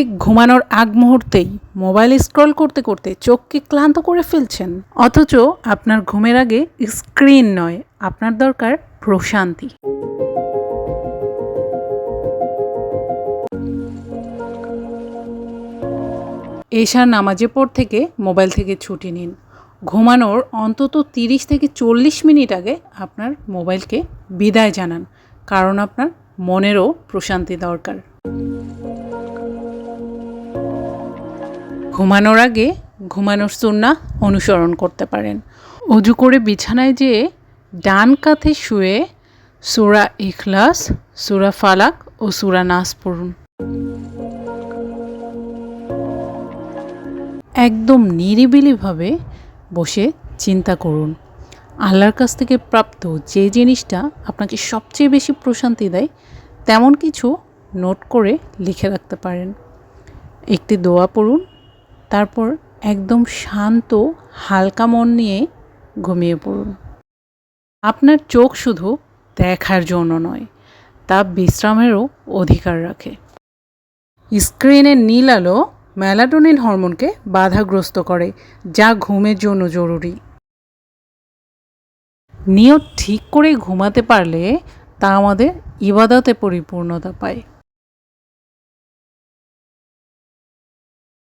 ঠিক ঘুমানোর আগ মুহূর্তেই মোবাইল স্ক্রল করতে করতে চোখকে ক্লান্ত করে ফেলছেন। অথচ আপনার ঘুমের আগে স্ক্রিন নয়, আপনার দরকার প্রশান্তি। এশার নামাজের পর থেকে মোবাইল থেকে ছুটি নিন। ঘুমানোর অন্তত তিরিশ থেকে চল্লিশ মিনিট আগে আপনার মোবাইলকে বিদায় জানান, কারণ আপনার মনেরও প্রশান্তি দরকার। ঘুমানোর আগে ঘুমানোর সুন্না অনুসরণ করতে পারেন। অজু করে বিছানায় যেয়ে ডান কাঁধে শুয়ে সুরা ইখলাস, সুরা ফালাক ও সুরা নাস পড়ুন। একদম নিরিবিলিভাবে বসে চিন্তা করুন। আল্লাহর কাছ থেকে প্রাপ্ত যে জিনিসটা আপনাকে সবচেয়ে বেশি প্রশান্তি দেয়, তেমন কিছু নোট করে লিখে রাখতে পারেন। একটি দোয়া পড়ুন তারপর একদম শান্ত, হালকা মন নিয়ে ঘুমিয়ে পড়ুন। আপনার চোখ শুধু দেখার জন্য নয়, তা বিশ্রামেরও অধিকার রাখে। স্ক্রিনের নীল আলো ম্যালাটোনিন হরমোনকে বাধাগ্রস্ত করে, যা ঘুমের জন্য জরুরি। নিয়ত ঠিক করে ঘুমাতে পারলে তা আমাদের ইবাদতে পরিপূর্ণতা পায়।